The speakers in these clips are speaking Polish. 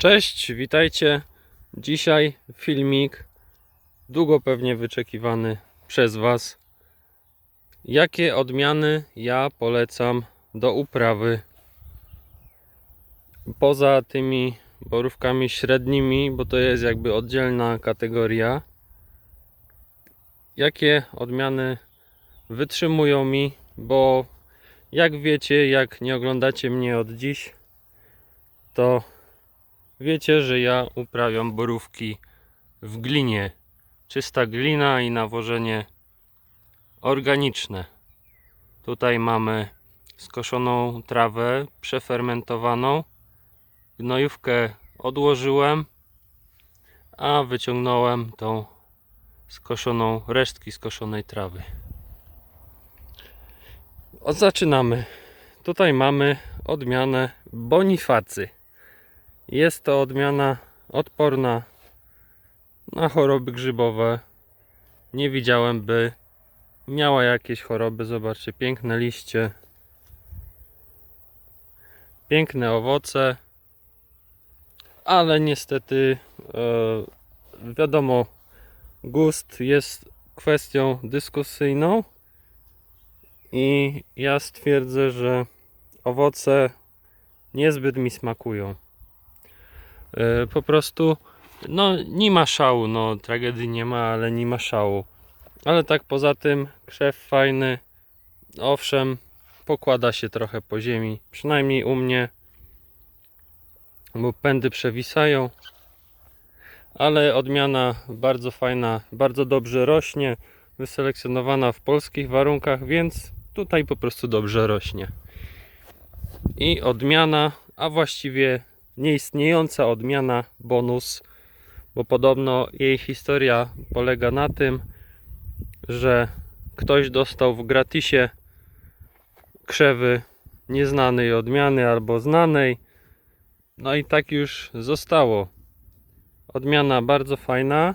Cześć, witajcie. Dzisiaj filmik długo pewnie wyczekiwany przez Was. Jakie odmiany ja polecam do uprawy poza tymi borówkami średnimi, bo to jest jakby oddzielna kategoria. Jakie odmiany wytrzymują mi, bo jak wiecie, jak nie oglądacie mnie od dziś, to Wiecie, że ja uprawiam borówki w glinie. Czysta glina i nawożenie organiczne. Tutaj mamy skoszoną trawę przefermentowaną. Gnojówkę odłożyłem, a wyciągnąłem tą skoszoną resztki skoszonej trawy. Zaczynamy. Tutaj mamy odmianę bonifacy. Jest to odmiana odporna na choroby grzybowe. Nie widziałem, by miała jakieś choroby. Zobaczcie, piękne liście, piękne owoce, ale niestety, e, wiadomo, gust jest kwestią dyskusyjną i ja stwierdzę, że owoce niezbyt mi smakują. E, po prostu no nie ma szału, no tragedii nie ma, ale nie ma szału. Ale tak poza tym krzew fajny. Owszem, pokłada się trochę po ziemi, przynajmniej u mnie, bo pędy przewisają. Ale odmiana bardzo fajna, bardzo dobrze rośnie, wyselekcjonowana w polskich warunkach, więc tutaj po prostu dobrze rośnie. I odmiana, a właściwie nieistniejąca odmiana bonus, bo podobno jej historia polega na tym, że ktoś dostał w gratisie krzewy nieznanej odmiany albo znanej. No i tak już zostało. Odmiana bardzo fajna,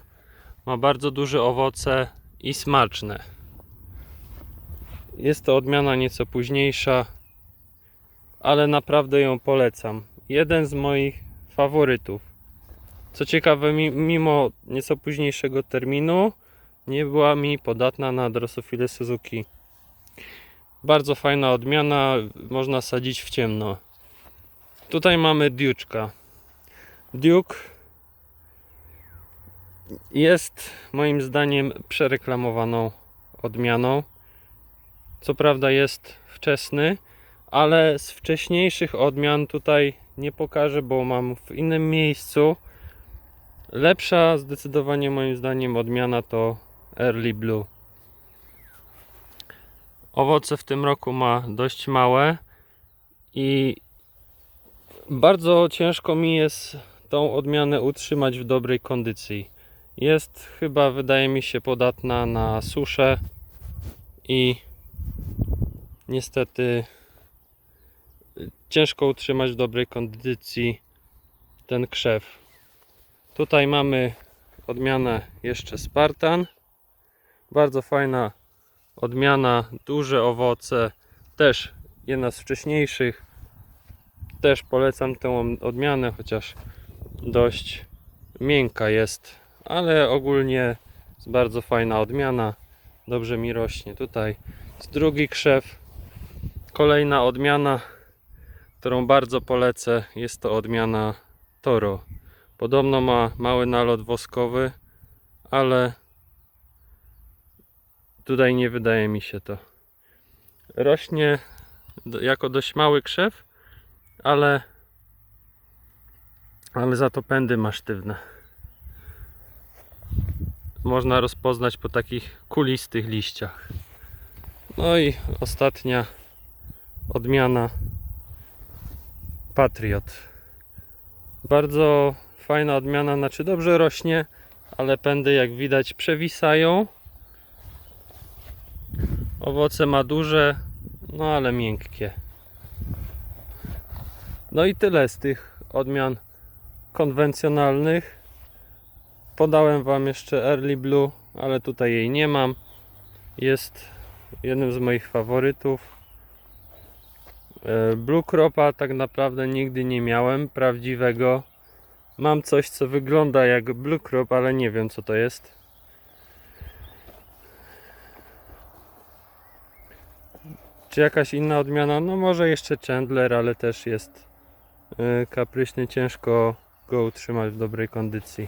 ma bardzo duże owoce i smaczne. Jest to odmiana nieco późniejsza, ale naprawdę ją polecam jeden z moich faworytów. Co ciekawe, mi- mimo nieco późniejszego terminu, nie była mi podatna na drosofilę Suzuki. Bardzo fajna odmiana, można sadzić w ciemno. Tutaj mamy Duke'ka. Duke jest moim zdaniem przereklamowaną odmianą. Co prawda jest wczesny, ale z wcześniejszych odmian tutaj nie pokażę, bo mam w innym miejscu. Lepsza zdecydowanie moim zdaniem odmiana to Early Blue. Owoce w tym roku ma dość małe i bardzo ciężko mi jest tą odmianę utrzymać w dobrej kondycji. Jest chyba, wydaje mi się, podatna na suszę i niestety ciężko utrzymać w dobrej kondycji ten krzew. Tutaj mamy odmianę jeszcze Spartan. Bardzo fajna odmiana, duże owoce, też jedna z wcześniejszych. Też polecam tę odmianę, chociaż dość miękka jest, ale ogólnie jest bardzo fajna odmiana. Dobrze mi rośnie. Tutaj jest drugi krzew. Kolejna odmiana którą bardzo polecę. Jest to odmiana Toro. Podobno ma mały nalot woskowy, ale tutaj nie wydaje mi się to. Rośnie jako dość mały krzew, ale ale za to pędy ma sztywne. Można rozpoznać po takich kulistych liściach. No i ostatnia odmiana Patriot. Bardzo fajna odmiana, znaczy dobrze rośnie, ale pędy jak widać przewisają. Owoce ma duże, no ale miękkie. No i tyle z tych odmian konwencjonalnych. Podałem Wam jeszcze Early Blue, ale tutaj jej nie mam. Jest jednym z moich faworytów. E, Blue Cropa tak naprawdę nigdy nie miałem prawdziwego, Mam coś, co wygląda jak Blue Crop, ale nie wiem co to jest. Czy jakaś inna odmiana? No może jeszcze Chandler, ale też jest yy, kapryśny, ciężko go utrzymać w dobrej kondycji.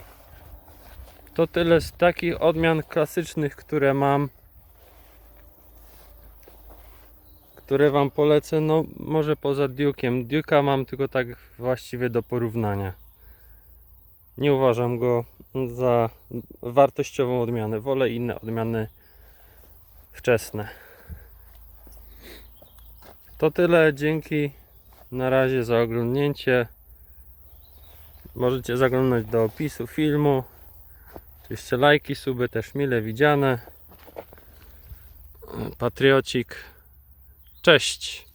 To tyle z takich odmian klasycznych, które mam. Które Wam polecę. No może poza Duke'iem. Duke'a mam tylko tak właściwie do porównania. Nie uważam go za wartościową odmianę. Wolę inne odmiany wczesne. To tyle. Dzięki na razie za oglądnięcie. Możecie zaglądać do opisu filmu. Oczywiście lajki, suby też mile widziane. Patriocik. Cześć.